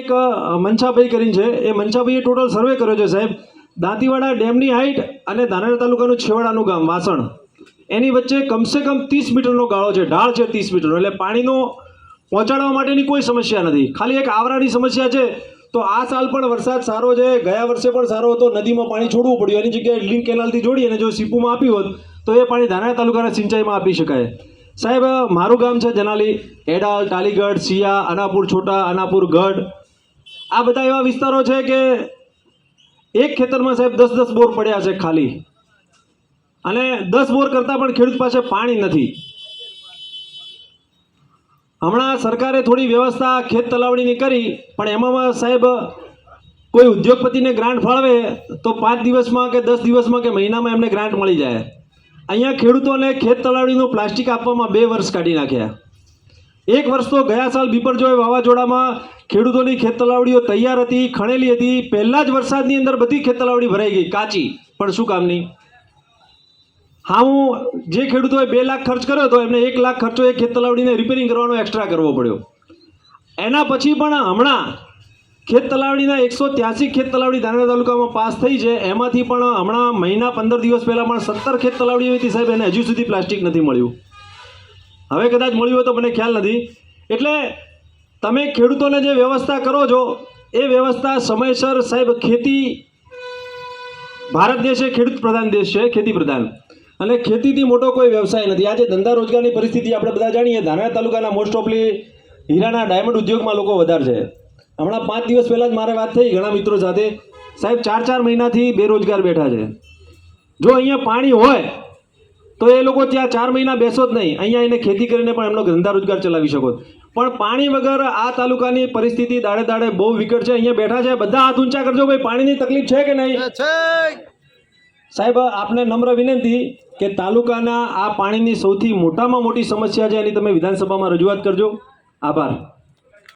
એક મનસાભાઈ કરીને છે. એ મનસાભાઈએ ટોટલ સર્વે કર્યો છે, સાહેબ. દાંતીવાડા ડેમની હાઇટ અને ધાનેરા તાલુકાનું છેવાડાનું ગામ, વાસણ. એની વચ્ચે કમસે કમ ત્રીસ મીટરનો ગાળો છે, ઢાળ છે ત્રીસ મીટરનો. એટલે પાણીનો પહોંચાડવા માટેની કોઈ સમસ્યા નથી. ખાલી એક આવરાની સમસ્યા છે. તો આ સાલ પણ વરસાદ સારો છે. ગયા વર્ષે પણ સારો હતો. નદીમાં પાણી છોડવું પડ્યું. એની જગ્યાએ લિંક કેનાલથી જોડી અને જો સીપુમાં આપ્યું હોત, તો એ પાણી ધાનેરા તાલુકાના સિંચાઈમાં આપી શકાય. સાહેબ મારું ગામ છે, જનાલી. એડાલ, ટાલીગઢ સિયા અનાપુર, છોટા, અનાપુર, ગઢ. આ બધા એવા વિસ્તારો છે કે એક ખેતરમાં સાહેબ દસ દસ બોર પડ્યા છે ખાલી. અને દસ બોર કરતાં પણ ખેડૂત પાસે પાણી નથી. હમણાં સરકારે થોડી વ્યવસ્થા ખેત તલાવડીની કરી, પણ એમાં સાહેબ કોઈ ઉદ્યોગપતિને ગ્રાન્ટ ફાળવે તો પાંચ દિવસમાં કે દસ દિવસમાં કે મહિનામાં એમને ગ્રાન્ટ મળી જાય. અહીંયા ખેડૂતોને ખેત તલાવડીનું પ્લાસ્ટિક આપવામાં બે વર્ષ કાઢી નાખ્યા. એક વર્ષ તો ગયા સાલ બીપરજોય વાવાઝોડામાં ખેડૂતોની ખેત તલાવડીઓ તૈયાર હતી, ખણેલી હતી. પહેલા જ વરસાદની અંદર બધી ખેત તલાવડી ભરાઈ ગઈ. કાચી. પણ શું કામની? હા, હું જે ખેડૂતોએ બે લાખ ખર્ચ કર્યો હતો, એમને એક લાખ ખર્ચો એ ખેત તલાવડીને રિપેરિંગ કરવાનો એક્સ્ટ્રા કરવો પડ્યો. એના પછી પણ હમણાં ખેત તલાવડીના એકસો ત્યાસી ખેત તલાવડી ધાનેરા તાલુકામાં પાસ થઈ છે. એમાંથી પણ હમણાં મહિના પંદર દિવસ પહેલાં પણ સત્તર ખેત તલાવડી હતી સાહેબ, એને હજુ સુધી પ્લાસ્ટિક નથી મળ્યું. હવે કદાચ મળ્યું હોય તો મને ખ્યાલ નથી. એટલે તમે ખેડૂતોને જે વ્યવસ્થા કરો છો, એ વ્યવસ્થા સમયસર સાહેબ ખેતી, ભારત દેશ એ ખેડૂત પ્રધાન દેશ છે, ખેતી પ્રધાન. અને ખેતીથી મોટો કોઈ વ્યવસાય નથી. આજે ધંધા રોજગારની પરિસ્થિતિ આપણે બધા જાણીએ ધાનેરા તાલુકાના મોસ્ટ ઓફલી હીરાના ડાયમંડ ઉદ્યોગમાં લોકો વધારે છે. હમણાં પાંચ દિવસ પહેલાં જ મારે વાત થઈ ઘણા મિત્રો સાથે. સાહેબ, ચાર ચાર મહિનાથી બેરોજગાર બેઠા છે. જો અહીંયા પાણી હોય તો એ લોકો ત્યાં ચાર મહિના બેસો જ નહીં. અહીંયા એને ખેતી કરીને પણ એમનો ધંધા રોજગાર ચલાવી શકો પણ પાણી વગર આ તાલુકાની પરિસ્થિતિ દાડે દાડે બહુ વિકટ છે. અહીંયા બેઠા છે. બધા હાથ ઊંચા કરજો ભાઈ. પાણીની તકલીફ છે કે નહીં? સાહેબ આપને નમ્ર વિનંતી કે તાલુકાના આ પાણીની સૌથી મોટામાં મોટી સમસ્યા છે એની તમે વિધાનસભામાં રજૂઆત કરજો. આભાર.